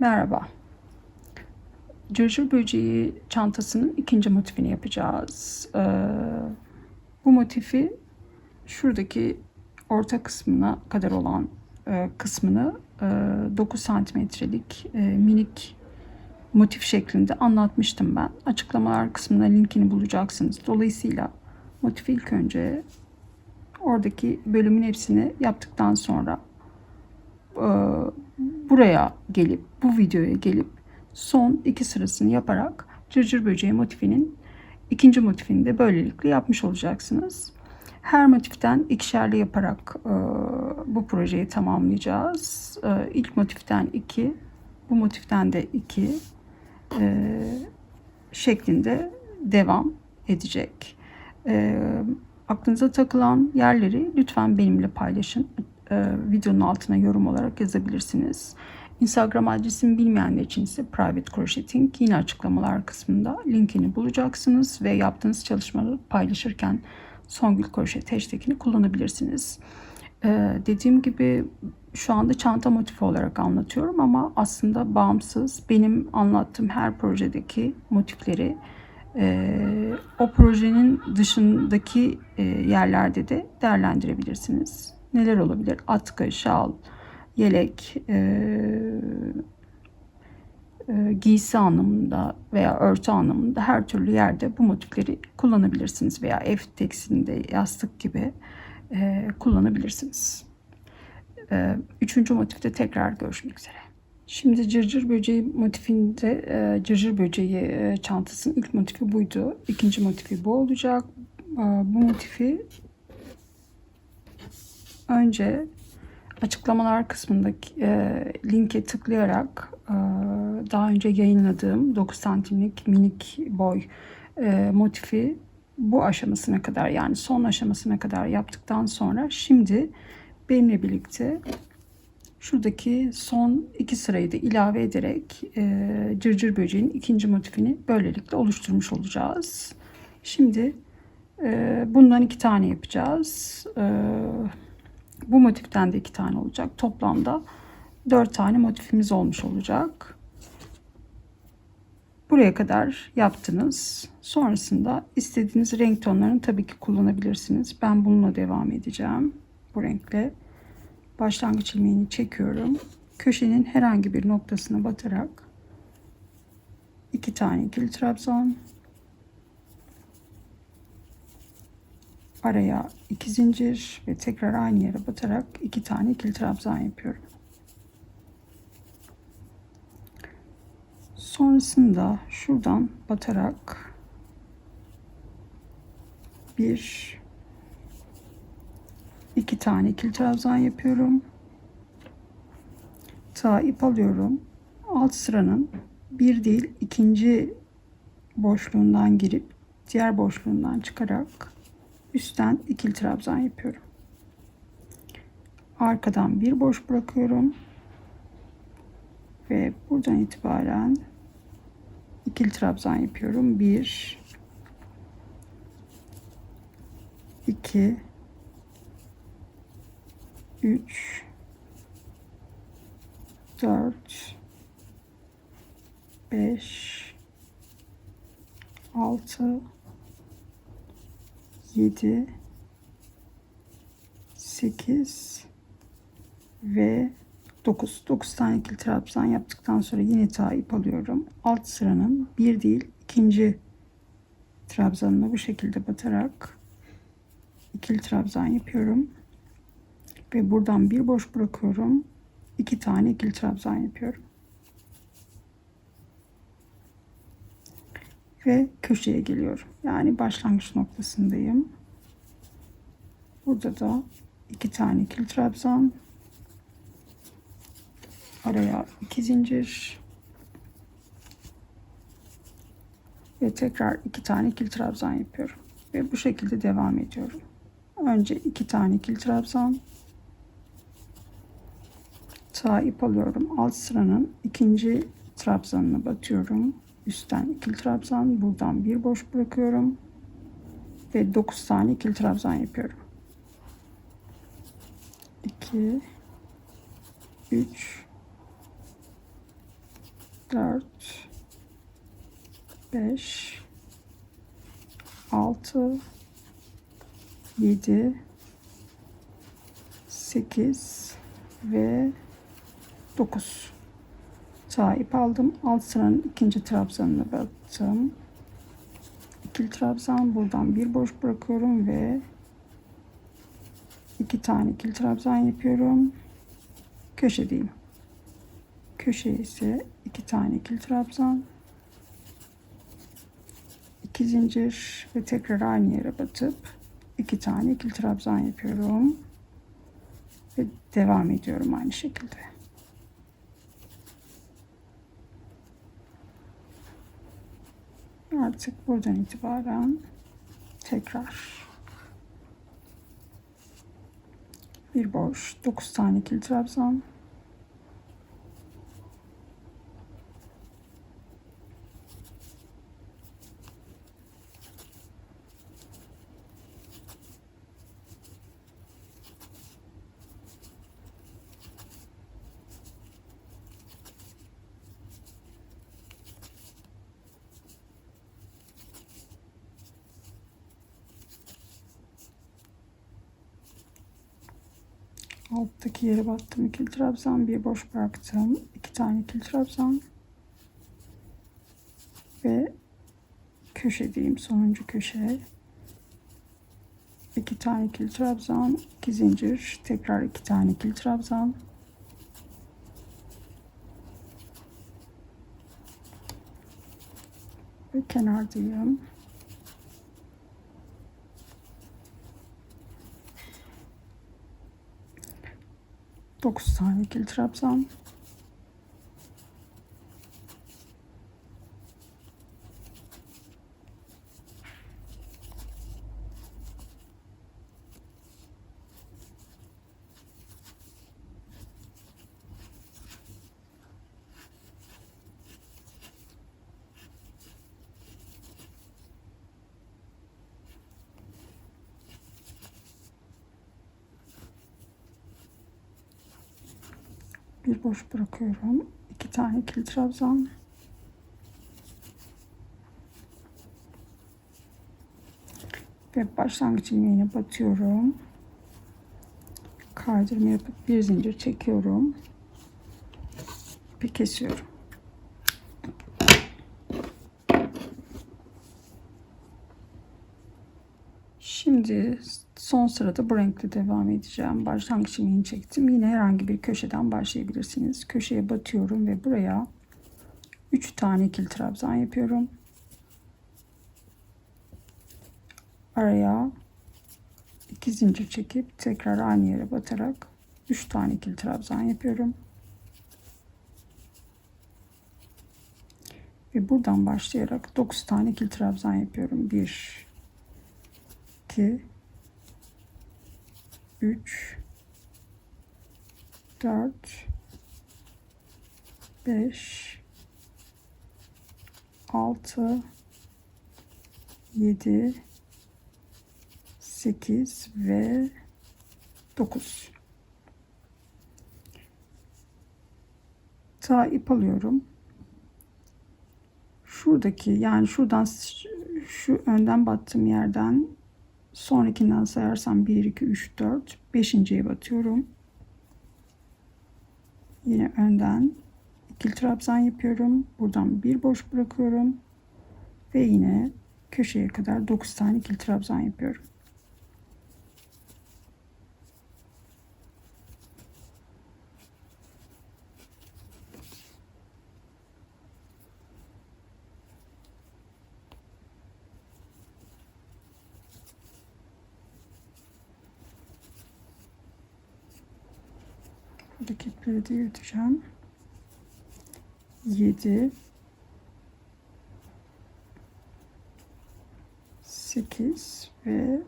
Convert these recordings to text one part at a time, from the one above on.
Merhaba. Cırcır böceği çantasının ikinci motifini yapacağız. Ee, bu motifi şuradaki orta kısmına kadar olan e, kısmını e, 9 santimetrelik e, minik motif şeklinde anlatmıştım ben. Açıklamalar kısmına linkini bulacaksınız. Dolayısıyla motifi ilk önce oradaki bölümün hepsini yaptıktan sonra e, buraya gelip bu videoya gelip son iki sırasını yaparak cırcır böceği motifinin ikinci motifini de böylelikle yapmış olacaksınız. Her motiften ikişerli yaparak e, bu projeyi tamamlayacağız. E, ilk motiften iki, bu motiften de iki e, şeklinde devam edecek. E, aklınıza takılan yerleri lütfen benimle paylaşın e, videonun altına yorum olarak yazabilirsiniz. Instagram adresimi bilmeyenler için ise Private Crocheting yine açıklamalar kısmında linkini bulacaksınız ve yaptığınız çalışmaları paylaşırken Songül Crochet hashtagini kullanabilirsiniz. Ee, dediğim gibi şu anda çanta motifi olarak anlatıyorum ama aslında bağımsız benim anlattığım her projedeki motifleri e, o projenin dışındaki e, yerlerde de değerlendirebilirsiniz neler olabilir? Atkı, şal, yelek, e, e, giysi anlamında veya örtü anlamında her türlü yerde bu motifleri kullanabilirsiniz veya ev tekstilinde yastık gibi e, kullanabilirsiniz. E, üçüncü motifte tekrar görüşmek üzere. Şimdi cırcır böceği motifinde e, cırcır böceği e, çantasının ilk motifi buydu. İkinci motifi bu olacak. E, bu motifi önce açıklamalar kısmındaki e, linke tıklayarak e, daha önce yayınladığım 9 santimlik minik boy e, motifi bu aşamasına kadar yani son aşamasına kadar yaptıktan sonra şimdi benimle birlikte şuradaki son iki sırayı da ilave ederek e, cırcır böceğin ikinci motifini böylelikle oluşturmuş olacağız. Şimdi e, bundan iki tane yapacağız. E, bu motiften de iki tane olacak. Toplamda dört tane motifimiz olmuş olacak. Buraya kadar yaptınız. Sonrasında istediğiniz renk tonlarını tabii ki kullanabilirsiniz. Ben bununla devam edeceğim. Bu renkle. Başlangıç ilmeğini çekiyorum. Köşenin herhangi bir noktasına batarak iki tane ikili trabzan araya iki zincir ve tekrar aynı yere batarak iki tane ikili trabzan yapıyorum. Sonrasında şuradan batarak bir iki tane ikili trabzan yapıyorum. Ta ip alıyorum. Alt sıranın bir değil ikinci boşluğundan girip diğer boşluğundan çıkarak üstten ikili trabzan yapıyorum. Arkadan bir boş bırakıyorum. Ve buradan itibaren ikili trabzan yapıyorum. 1 2 3 4 5 6 7 8 ve 9 9 tane ikili trabzan yaptıktan sonra yine ta ip alıyorum. Alt sıranın bir değil ikinci trabzanına bu şekilde batarak ikili trabzan yapıyorum. Ve buradan bir boş bırakıyorum. İki tane ikili trabzan yapıyorum ve köşeye geliyorum. Yani başlangıç noktasındayım. Burada da iki tane ikili trabzan. Araya iki zincir. Ve tekrar iki tane ikili trabzan yapıyorum. Ve bu şekilde devam ediyorum. Önce iki tane ikili trabzan. Sağ ip alıyorum. Alt sıranın ikinci trabzanına batıyorum üstten ikili trabzan buradan bir boş bırakıyorum. Ve 9 tane ikili trabzan yapıyorum. 2 3 4 5 6 7 8 ve 9 sağ ip aldım. Alt sıranın ikinci trabzanına battım ikili trabzan buradan bir boş bırakıyorum ve iki tane ikili trabzan yapıyorum. Köşedeyim köşeye ise iki tane ikili trabzan. İki zincir ve tekrar aynı yere batıp iki tane ikili trabzan yapıyorum. Ve devam ediyorum aynı şekilde. Artık buradan itibaren? Tekrar. Bir boş 9 tane ikili trabzan alttaki yere battım ikili trabzan bir boş bıraktım iki tane ikili trabzan. Ve köşedeyim sonuncu köşe. İki tane ikili trabzan iki zincir tekrar iki tane ikili trabzan. Ve kenardayım 9 tane ikili trabzan. Boş bırakıyorum. iki tane ikili trabzan. Ve başlangıç ilmeğine batıyorum. Kaydırma yapıp bir zincir çekiyorum. Bir kesiyorum. Şimdi son sırada bu renkle devam edeceğim. Başlangıç ilmeğini çektim. Yine herhangi bir köşeden başlayabilirsiniz. Köşeye batıyorum ve buraya 3 tane ikili trabzan yapıyorum. Araya 2 zincir çekip tekrar aynı yere batarak 3 tane ikili trabzan yapıyorum. Ve buradan başlayarak 9 tane ikili trabzan yapıyorum. 1 2 3 4 5 6 7 8 ve 9 ta ip alıyorum. Şuradaki yani şuradan şu önden battığım yerden sonrakinden sayarsam 1 2 3 4 5.ye batıyorum. Yine önden ikili trabzan yapıyorum. Buradan bir boş bırakıyorum. Ve yine köşeye kadar 9 tane ikili trabzan yapıyorum Buradaki ipleri de yürüteceğim. 7 8 ve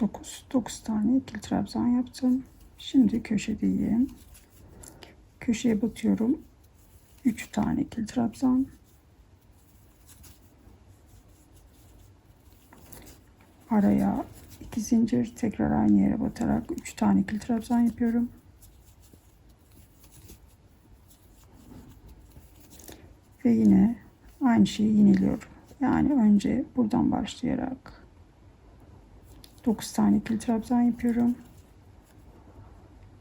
9 9 tane ikili trabzan yaptım. Şimdi köşedeyim. Köşeye batıyorum. 3 tane ikili trabzan. Araya 2 zincir tekrar aynı yere batarak 3 tane ikili trabzan yapıyorum. Ve yine aynı şeyi yineliyorum. Yani önce buradan başlayarak 9 tane ikili trabzan yapıyorum.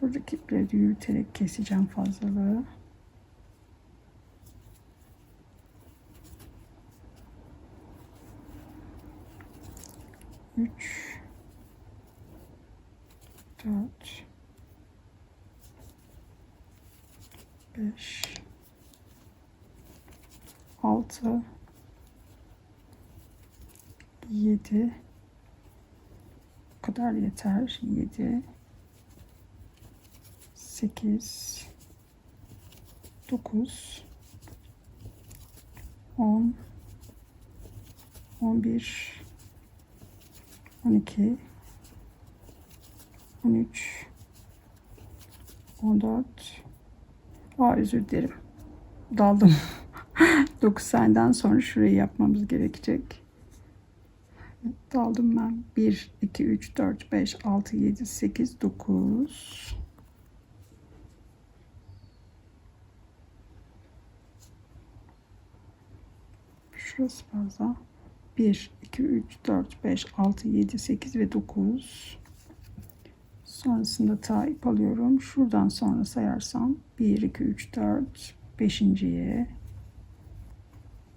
Buradaki ipleri yürüterek keseceğim fazlalığı. Üç, dört, beş, altı, yedi, bu kadar yeter. Yedi, sekiz, dokuz, on, on bir, on iki, on üç, on dört. Aa özür dilerim. Daldım. 9 seneden sonra şurayı yapmamız gerekecek. Daldım ben. 1, 2, 3, 4, 5, 6, 7, 8, 9. Şurası fazla. 1, 2, 3, 4, 5, 6, 7, 8 ve 9. Sonrasında ta ip alıyorum. Şuradan sonra sayarsam 1, 2, 3, 4, 5.ye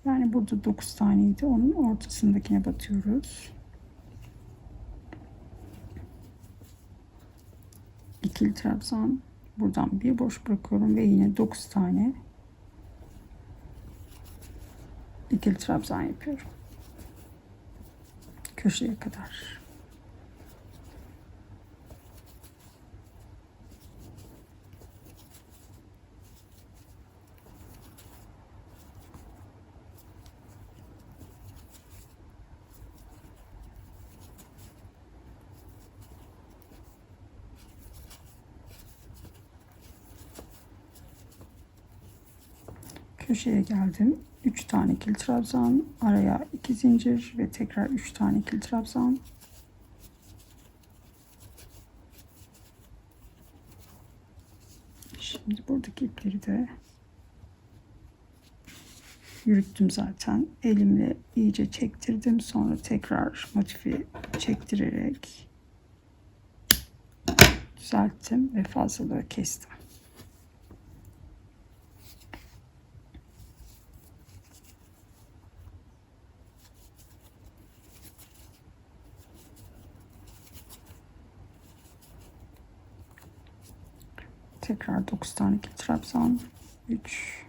yani burada 9 taneydi. Onun ortasındakine batıyoruz. İkili trabzan. Buradan bir boş bırakıyorum ve yine 9 tane ikili trabzan yapıyorum. Köşeye kadar. Köşeye geldim. 3 tane ikili trabzan, araya 2 zincir ve tekrar 3 tane ikili trabzan. Şimdi buradaki ipleri de yürüttüm zaten. Elimle iyice çektirdim. Sonra tekrar motifi çektirerek düzelttim ve fazlalığı kestim. Tekrar 9 tane ikili trabzan. 3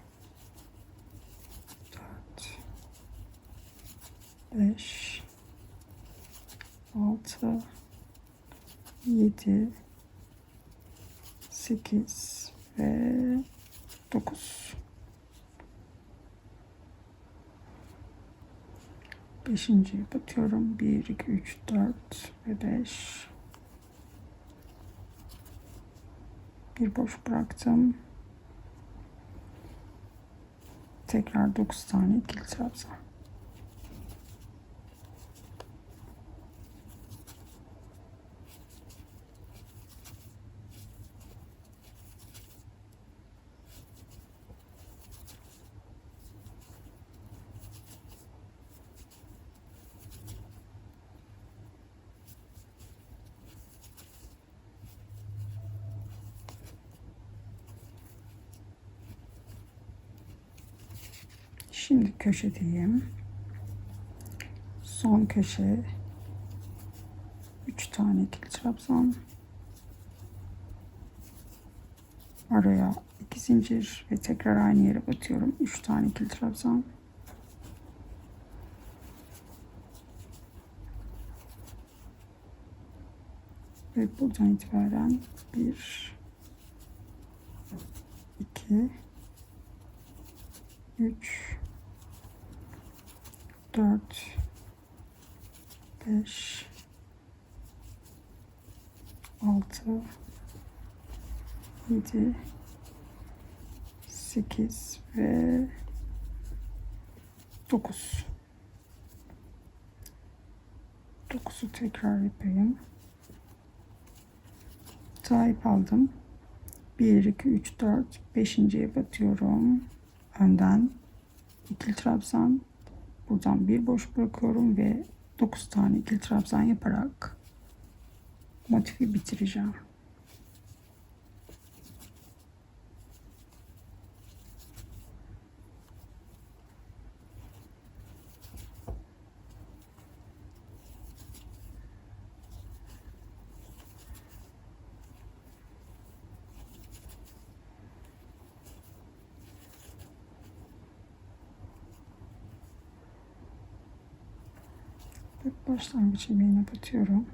4 5 6 7 8 ve 9 Beşinciye batıyorum. 1, 2, 3, 4 ve 5 bir boş bıraktım. Tekrar 9 tane ikili trabzan. Şimdi köşedeyim. Son köşe 3 tane ikili trabzan. Araya 2 zincir ve tekrar aynı yere batıyorum. 3 tane ikili trabzan. Ve buradan itibaren 1 2 3 4 5 6 7 8 ve 9 9'u tekrar yapayım. Sahip aldım. 1 2 3 4 5.ye batıyorum. Önden ikili trabzan. Buradan bir boş bırakıyorum ve 9 tane ikili trabzan yaparak motifi bitireceğim. Ve başlangıç ilmeğine batıyorum.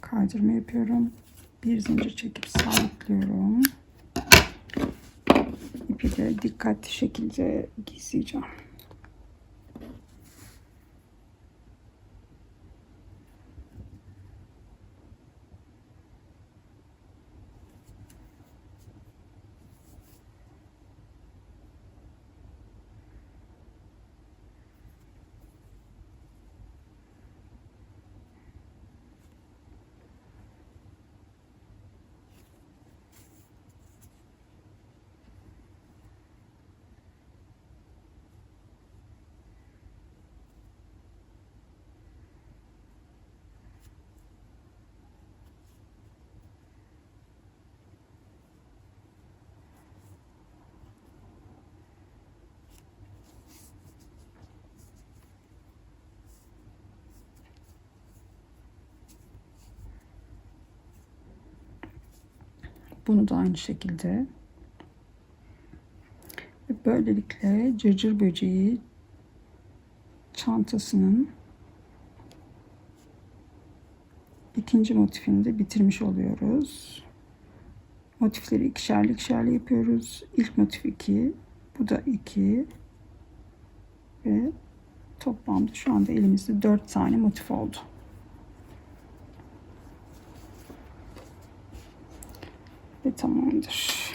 Kaydırma yapıyorum. Bir zincir çekip sabitliyorum. İpi de dikkatli şekilde gizleyeceğim. Bunu da aynı şekilde. Ve böylelikle cırcır böceği çantasının ikinci motifini de bitirmiş oluyoruz. Motifleri ikişerli ikişerli yapıyoruz. İlk motif 2, bu da 2 ve toplamda şu anda elimizde 4 tane motif oldu. Tamamdır.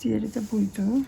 Diğeri de buydu.